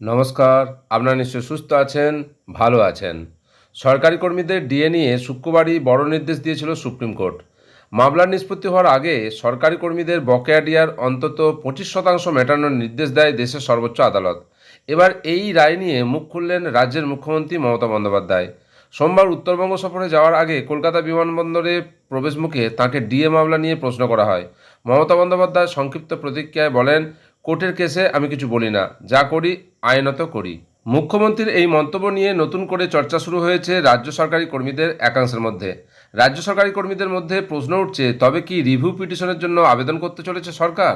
নমস্কার, আপনারা নিশ্চয় সুস্থ আছেন, ভালো আছেন। সরকারি কর্মীদের ডিএ নিয়ে শুক্রবারই বড় নির্দেশ দিয়েছিল সুপ্রিম কোর্ট। মামলার নিষ্পত্তি হওয়ার আগে সরকারি কর্মীদের বকেয়া ডিয়ার অন্তত পঁচিশ শতাংশ মেটানোর নির্দেশ দেয় দেশের সর্বোচ্চ আদালত। এবার এই রায় নিয়ে মুখ খুললেন রাজ্যের মুখ্যমন্ত্রী মমতা বন্দ্যোপাধ্যায়। সোমবার উত্তরবঙ্গ সফরে যাওয়ার আগে কলকাতা বিমানবন্দরে প্রবেশমুখে তাঁকে ডিএ মামলা নিয়ে প্রশ্ন করা হয়। মমতা বন্দ্যোপাধ্যায় সংক্ষিপ্ত প্রতিক্রিয়ায় বলেন কোর্টের কেসে আমি কিছু বলি না। যা করি, আইনত করি। মুখ্যমন্ত্রীর এই মন্তব্য নিয়ে নতুন করে চর্চা শুরু হয়েছে রাজ্য সরকারি কর্মীদের একাংশের মধ্যে। রাজ্য সরকারি কর্মীদের মধ্যে প্রশ্ন উঠছে, তবে কি রিভিউ পিটিশনের জন্য আবেদন করতে চলেছে সরকার?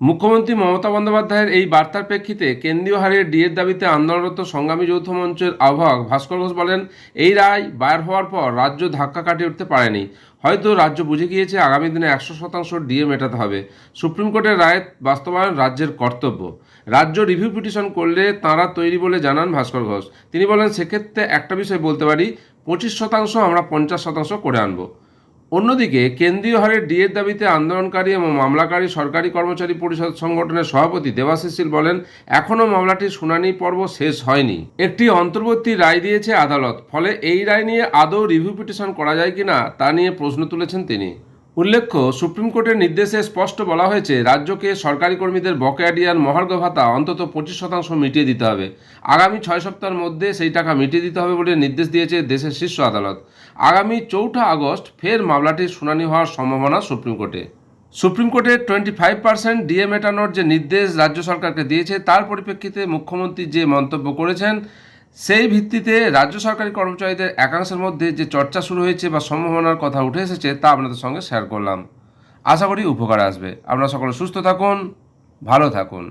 মুখ্যমন্ত্রী মমতা বন্দ্যোপাধ্যায়ের এই বার্তার প্রেক্ষিতে কেন্দ্রীয় হারের ডিএর দাবিতে আন্দোলনরত সংগ্রামী যৌথ মঞ্চের আহ্বায়ক ভাস্কর ঘোষ বলেন, এই রায় বাইর হওয়ার পর রাজ্য ধাক্কা কাটিয়ে উঠতে পারেনি। হয়তো রাজ্য বুঝে গিয়েছে আগামী দিনে একশো শতাংশ ডিএ মেটাতে হবে। সুপ্রিম কোর্টের রায় বাস্তবায়ন রাজ্যের কর্তব্য। রাজ্য রিভিউ পিটিশন করলে তাঁরা তৈরি বলে জানান ভাস্কর ঘোষ। তিনি বলেন, সেক্ষেত্রে একটা বিষয় বলতে পারি, পঁচিশ শতাংশ আমরা পঞ্চাশ শতাংশ করে আনব। অন্যদিকে, কেন্দ্রীয় হারে ডিএর দাবিতে আন্দোলনকারী এবং মামলাকারী সরকারি কর্মচারী পরিষদ সংগঠনের সভাপতি দেবাশিসিল বলেন, এখনও মামলাটির শুনানি পর্ব শেষ হয়নি। একটি অন্তর্বর্তী রায় দিয়েছে আদালত, ফলে এই রায় নিয়ে আদৌ রিভিউ পিটিশন করা যায় কিনা তা নিয়ে প্রশ্ন তুলেছেন তিনি। উল্লেখ্য, সুপ্রিম কোর্টের নির্দেশে স্পষ্ট বলা হয়েছে, রাজ্যকে সরকারি কর্মীদের বকেয়া ডিয়ার মহার্ঘ ভাতা অন্তত পঁচিশ শতাংশ মিটিয়ে দিতে হবে। আগামী ছয় সপ্তাহের মধ্যে সেই টাকা মিটিয়ে দিতে হবে বলে নির্দেশ দিয়েছে দেশের শীর্ষ আদালত। আগামী চৌঠা আগস্ট ফের মামলাটির শুনানি হওয়ার সম্ভাবনা সুপ্রিম কোর্টে। সুপ্রিম কোর্টের টোয়েন্টি ফাইভ পার্সেন্ট ডিএ মেটানোর যে নির্দেশ রাজ্য সরকারকে দিয়েছে, তার পরিপ্রেক্ষিতে মুখ্যমন্ত্রী যে মন্তব্য করেছেন সেই ভিত্তিতে রাজ্য সরকারি কর্মচারীদের একাংশের মধ্যে যে চর্চা শুরু হয়েছে বা সম্ভাবনার কথা উঠে এসেছে তা আপনাদের সঙ্গে শেয়ার করলাম। আশা করি উপকার আসবে। আপনারা সকলে সুস্থ থাকুন, ভালো থাকুন।